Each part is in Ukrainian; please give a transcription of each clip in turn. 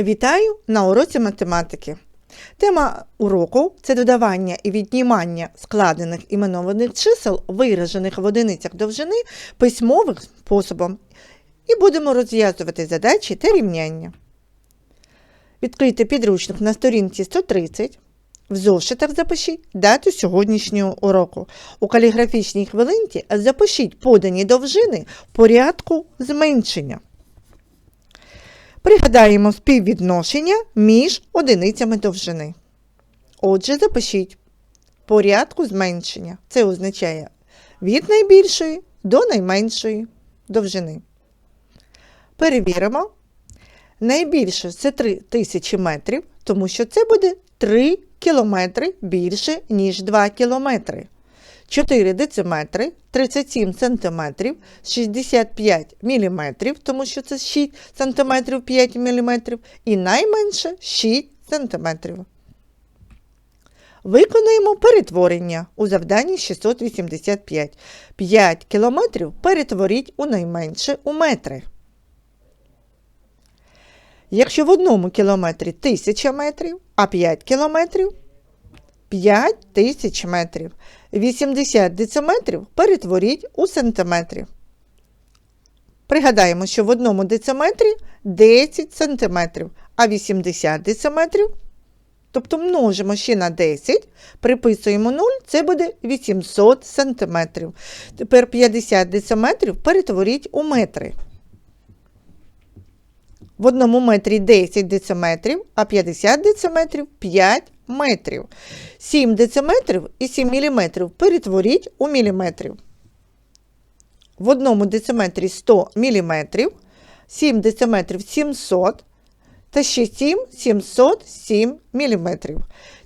Вітаю на уроці математики. Тема уроку це додавання і віднімання складених іменованих чисел, виражених в одиницях довжини письмовим способом. І будемо розв'язувати задачі та рівняння. Відкрийте підручник на сторінці 130. В зошитах запишіть дату сьогоднішнього уроку. У каліграфічній хвилинці запишіть подані довжини в порядку зменшення. Пригадаємо співвідношення між одиницями довжини. Отже, запишіть порядку зменшення. Це означає від найбільшої до найменшої довжини. Перевіримо. Найбільше це 3000 метрів, тому що це буде 3 кілометри більше, ніж 2 кілометри. 4 дециметри, 37 сантиметрів, 65 міліметрів, тому що це 6 сантиметрів 5 міліметрів, і найменше 6 сантиметрів. Виконуємо перетворення у завданні 685. 5 кілометрів перетворіть у найменше у метри. Якщо в одному кілометрі 1000 метрів, а 5 кілометрів 5 тисяч метрів. 80 дециметрів перетворіть у сантиметрів. Пригадаємо, що в одному дециметрі 10 сантиметрів, а 80 дециметрів, тобто множимо ще на 10, приписуємо 0, це буде 800 сантиметрів. Тепер 50 дециметрів перетворіть у метри. В одному метрі 10 дециметрів, а 50 дециметрів 5 метрів. 7 дециметрів і 7 міліметрів перетворіть у міліметрів. В одному дециметрі 100 міліметрів, 7 дециметрів 700 та ще 7 707 міліметрів.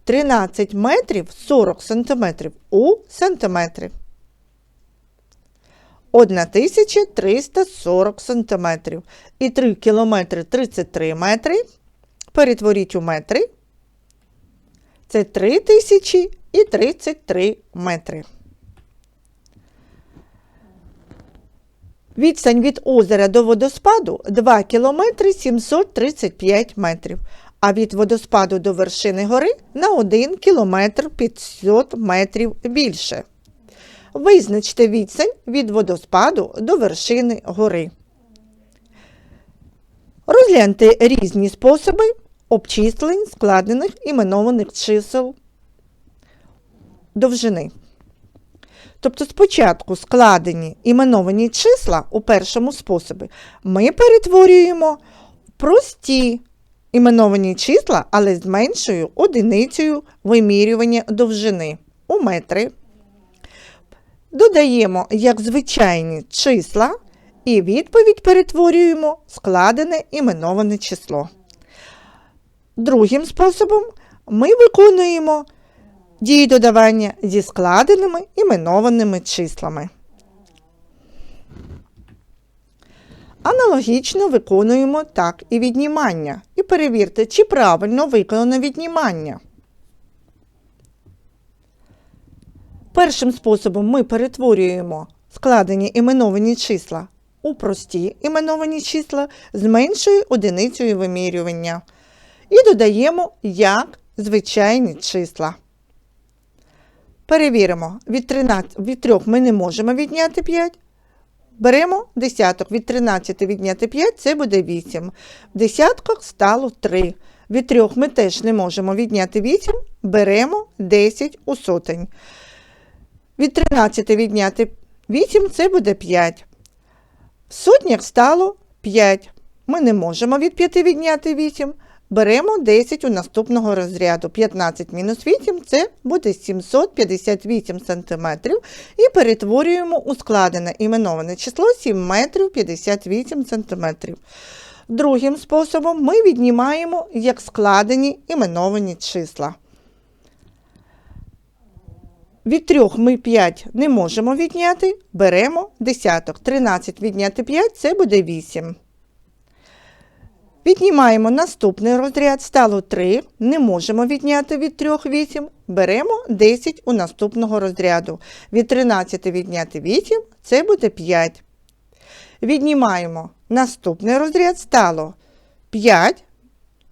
13 метрів 40 сантиметрів у сантиметри. 1340 сантиметрів. І 3 кілометри 33 метри. Перетворіть у метри. Це 3033 метри. Відстань від озера до водоспаду 2 кілометри 735 метрів, а від водоспаду до вершини гори на 1 кілометр 500 метрів більше. Визначте відстань від водоспаду до вершини гори. Розгляньте різні способи обчислень складених іменованих чисел довжини. Тобто спочатку складені іменовані числа у першому способі ми перетворюємо прості іменовані числа, але з меншою одиницею вимірювання довжини у метри. Додаємо як звичайні числа і відповідь перетворюємо складене іменоване число. Другим способом ми виконуємо дії додавання зі складеними іменованими числами. Аналогічно виконуємо так і віднімання. І перевірте, чи правильно виконано віднімання. Першим способом ми перетворюємо складені іменовані числа у прості іменовані числа з меншою одиницею вимірювання. І додаємо як звичайні числа. Перевіримо, від 13, від 3 ми не можемо відняти 5. Беремо десяток, від 13 відняти 5 це буде 8. В десятках стало 3. Від 3 ми теж не можемо відняти 8, беремо 10 у сотень. Від 13 відняти 8 це буде 5. В сотнях стало 5. Ми не можемо від 5 відняти 8. Беремо 10 у наступного розряду. 15 мінус 8 це буде 758 см. І перетворюємо у складене іменоване число 7 метрів 58 см. Другим способом ми віднімаємо як складені іменовані числа. Від 3 ми 5 не можемо відняти, беремо десяток. 13 відняти 5 це буде 8. Віднімаємо наступний розряд, стало 3, не можемо відняти від 3 8, беремо 10 у наступного розряду. Від 13 відняти 8 це буде 5. Віднімаємо наступний розряд, стало 5,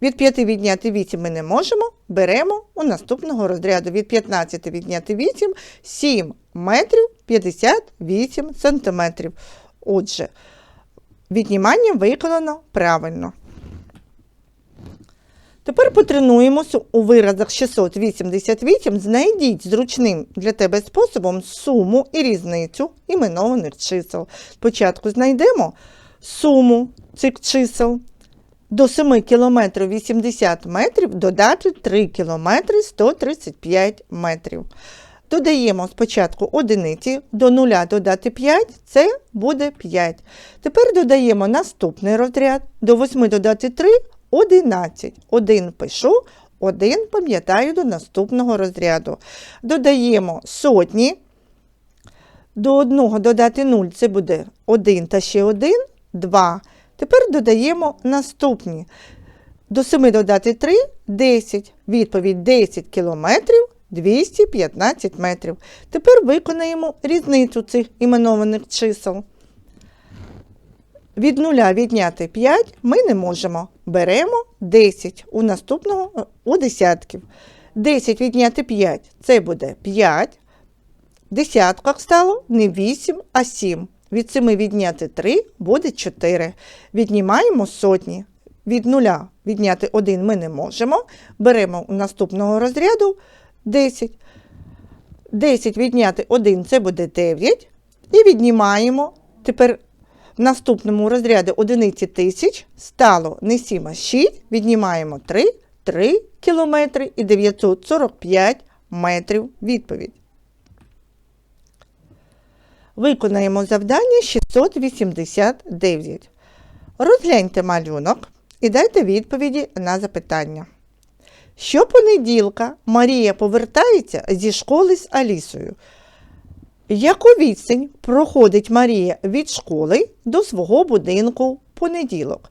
Від 5 відняти 8 ми не можемо, беремо у наступного розряду. Від 15 відняти 8 7 метрів 58 сантиметрів. Отже, віднімання виконано правильно. Тепер потренуємося у виразах 688. Знайдіть зручним для тебе способом суму і різницю іменованих чисел. Спочатку знайдемо суму цих чисел. До 7 км 80 метрів додати 3 км 135 метрів. Додаємо спочатку одиниці, до 0 додати 5, це буде 5. Тепер додаємо наступний розряд, до 8 додати 3 11. 1 пишу, 1 пам'ятаю до наступного розряду. Додаємо сотні. До 1 додати 0 це буде 1 та ще 1, 2. Тепер додаємо наступні. До 7 додати 3 10. Відповідь 10 кілометрів 215 метрів. Тепер виконаємо різницю цих іменованих чисел. Від нуля відняти 5 ми не можемо. Беремо 10 у наступного е, у десятків. 10 відняти 5 це буде 5. В десятках стало не 8, а 7. Від 7 відняти 3 буде 4. Віднімаємо сотні. Від нуля відняти 1 ми не можемо. Беремо у наступного розряду 10. 10 відняти 1 це буде 9. І віднімаємо. Тепер в наступному розряді одиниці тисяч стало не 7, а 6. Віднімаємо 3, 3 кілометри і 945 метрів відповідь. Виконаємо завдання 689. Розгляньте малюнок і дайте відповіді на запитання. Щопонеділка Марія повертається зі школи з Алісою. Яку відстань проходить Марія від школи до свого будинку понеділок?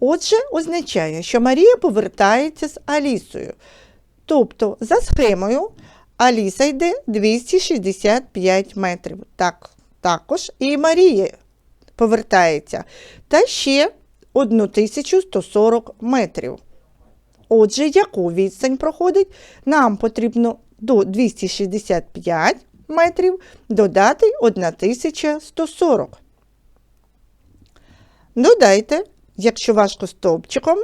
Отже, означає, що Марія повертається з Алісою. Тобто, за схемою, Аліса йде 265 метрів. Так, також і Марія повертається. Та ще 1140 метрів. Отже, яку відстань проходить? Нам потрібно до 265 метрів додати 1140. Додайте, якщо важко стовпчиком,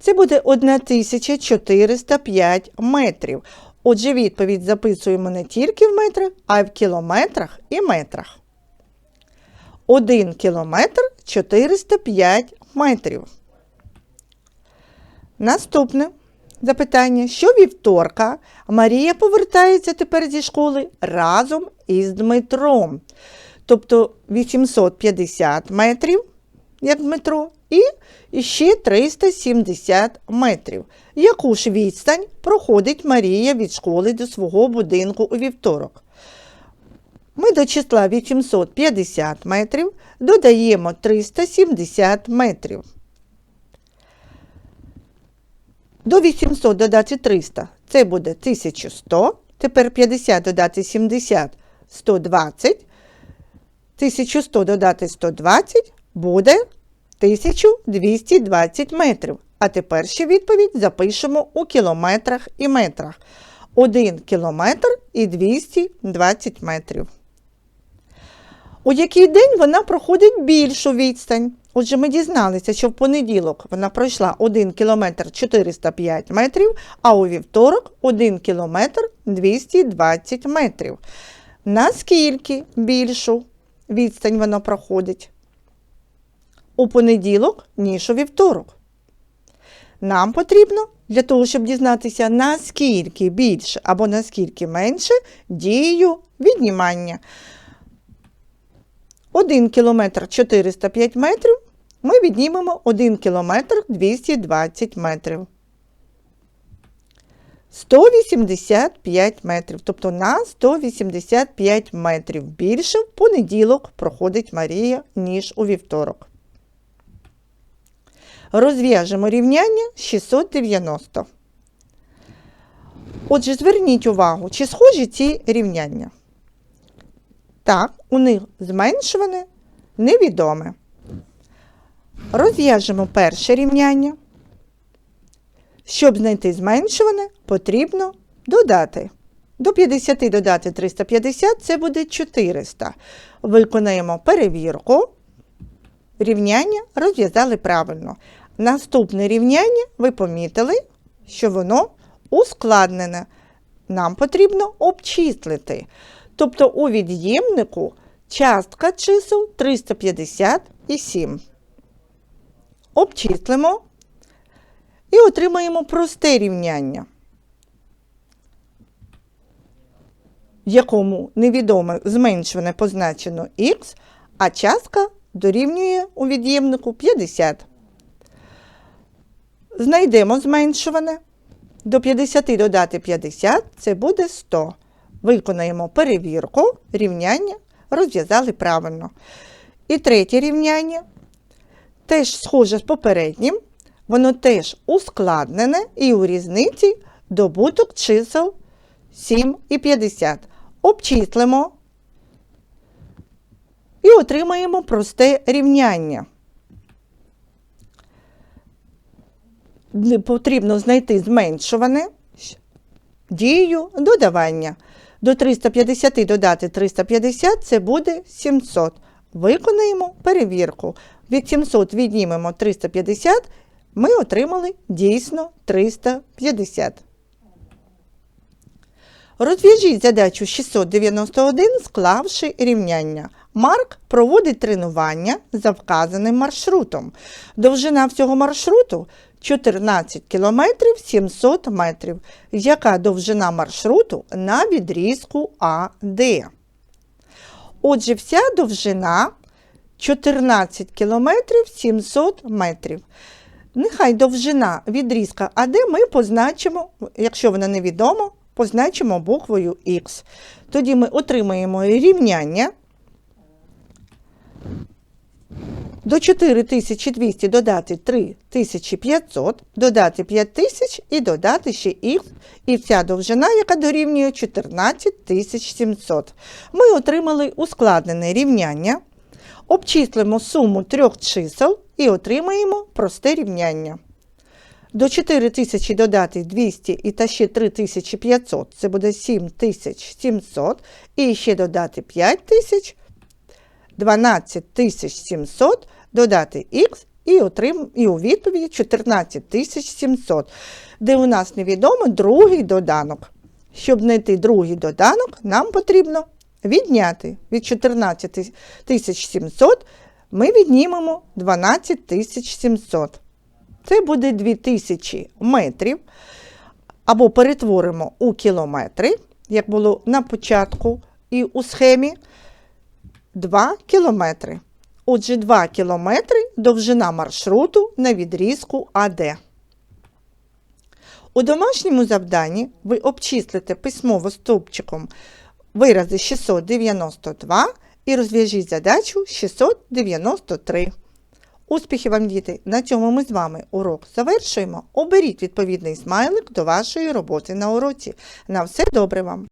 це буде 1405 метрів. Отже, відповідь записуємо не тільки в метрах, а й в кілометрах і метрах. 1 кілометр 405 метрів. Наступне запитання. Що вівторка Марія повертається тепер зі школи разом із Дмитром. Тобто 850 метрів, як Дмитро, і ще 370 метрів. Яку ж відстань проходить Марія від школи до свого будинку у вівторок? Ми до числа 850 метрів додаємо 370 метрів. До 800 додати 300 це буде 1100. Тепер 50 додати 70 120. 1100 додати 120 буде 1220 метрів. А тепер ще відповідь запишемо у кілометрах і метрах. 1 кілометр і 220 метрів. У який день вона проходить більшу відстань? Отже, ми дізналися, що в понеділок вона пройшла 1 км 405 метрів, а у вівторок 1 км 220 метрів. Наскільки більшу відстань вона проходить? У понеділок, ніж у вівторок. Нам потрібно для того, щоб дізнатися, наскільки більше або наскільки менше дію віднімання. 1 км 405 метрів ми віднімемо 1 км 220 метрів. 185 метрів, тобто на 185 метрів більше в понеділок проходить Марія, ніж у вівторок. Розв'яжемо рівняння 690. Отже, зверніть увагу, чи схожі ці рівняння. Так, у них зменшуване невідоме. Розв'яжемо перше рівняння. Щоб знайти зменшуване, потрібно додати. До 50 додати 350 це буде 400. Виконаємо перевірку. Рівняння розв'язали правильно. Наступне рівняння ви помітили, що воно ускладнене. Нам потрібно обчислити. Тобто у від'ємнику частка чисел 357. Обчислимо і отримаємо просте рівняння, в якому невідоме зменшуване позначено х, а частка дорівнює у від'ємнику 50. Знайдемо зменшуване. До 50 додати 50 це буде 100. Виконаємо перевірку, рівняння розв'язали правильно. І третє рівняння теж схоже з попереднім, воно теж ускладнене і у різниці добуток чисел 7 і 50. Обчислимо і отримаємо просте рівняння. Потрібно знайти зменшуване дією додавання. До 350 додати 350 це буде 700. Виконаємо перевірку. Від 700 віднімемо 350, ми отримали дійсно 350. Розв'яжіть задачу 691, склавши рівняння. Марк проводить тренування за вказаним маршрутом. Довжина всього маршруту 14 км 700 метрів. Яка довжина маршруту на відрізку АД? Отже, вся довжина 14 км 700 метрів. Нехай довжина відрізка АД ми позначимо, якщо вона невідома, позначимо буквою Х. Тоді ми отримаємо рівняння. До 4200 додати 3500, додати 5000 і додати ще х, і вся довжина, яка дорівнює 14700. Ми отримали ускладнене рівняння. Обчислимо суму трьох чисел і отримаємо просте рівняння. До 4000 додати 200 і та ще 3500, це буде 7700, і ще додати 5000, 12700, додати х і, отрим... і у відповіді 14700, де у нас невідомо другий доданок. Щоб знайти другий доданок, нам потрібно відняти від 14700 ми віднімемо 12700. Це буде 2000 метрів. Або перетворимо у кілометри, як було на початку і у схемі. 2 кілометри. Отже, 2 кілометри довжина маршруту на відрізку АД. У домашньому завданні ви обчислите письмово стовпчиком вирази 692 і розв'яжіть задачу 693. Успіхів вам, діти! На цьому ми з вами урок завершуємо. Оберіть відповідний смайлик до вашої роботи на уроці. На все добре вам!